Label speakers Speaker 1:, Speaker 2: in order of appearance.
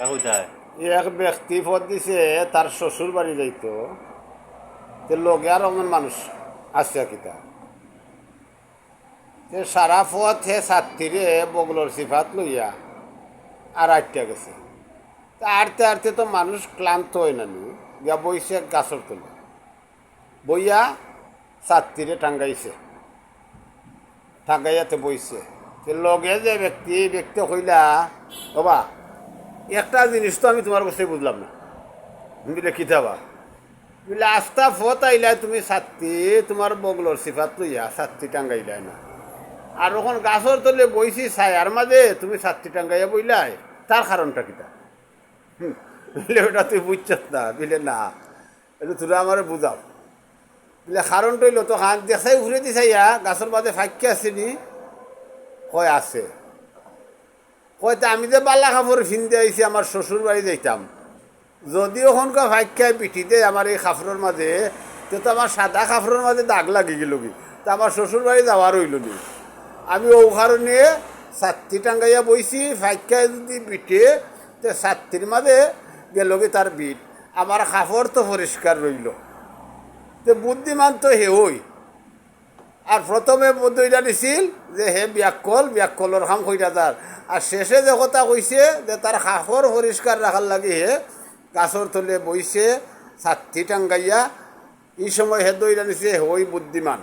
Speaker 1: এক ব্যক্তি পদ দিছে, তার শ্বশুর বাড়ি যাইতো লগে আর অমন মানুষ আসছে কিতা সারা পথ হে ছাত্রীরে বগলর সিফাত লইয়া আর আটটা গেছে। তা আড়তে আড়তে তো মানুষ ক্লান্ত হয় না নি, গিয়া বইছে গাছর তলে। বইয়া ছাত্রীরে টাঙ্গাইছে টাঙ্গাইয়াতে বইছে। লগে যে ব্যক্তি ব্যক্তি কইলা বাবা একটা জিনিস তো আমি তোমার কাছে বুঝলাম না। বুঝলে কি থাবা বুঝলে আস্তা ফত আইলাই তুমি ছাত্রী তোমার বগলর সিফাত লইয়া ছাত্রী টাঙ্গাইলাই না। আর ওখান গাছর তলে বইছি ছায়ার মাঝে তুমি ছাত্রী টাঙ্গাইয়া বইলাই তার কারণটা হুম, বলে ওটা তুই বুঝছত না। বুঝলে না এটা তোরা আমার বুঝাও। বলে কারণটা হইল তো হাত দেখাই ঘুরে দিছাইয়া গাছের মাঝে ফাঁকি আসেনি? কয় আছে। কয়তো আমি যে বাল্লা কাপড় ফিনতে আইছি, আমার শ্বশুর বাড়ি যাইতাম। যদি ওখানকার ভাগ্যায় পিঠি দেয় আমার এই কাপড়ের মাঝে, তো আমার সাদা কাপড়ের মাঝে দাগ লাগি গেল কি? তা আমার শ্বশুর বাড়ি যাওয়ার হইল নি। আমি ও কারণে ছাত্রী টাঙ্গাইয়া বইছি ভাগ্যায় যদি পিঠে, তো ছাত্রীর মাঝে গেল কি তার বিট। আমার কাপড় তো পরিষ্কার রইল। তো বুদ্ধিমান তো হে আর প্রথমে দইটা দিছিল যে হে ব্যাকল ব্যাকলর খাম কইটা তার আর শেষে যে কথা কইছে যে তার কাপড় পরিষ্কার রাখার লাগে হে গাছর তলে বইছে ছাত্রী টাঙ্গাইয়া এই সময় হে দইটা নিছে হই বুদ্ধিমান।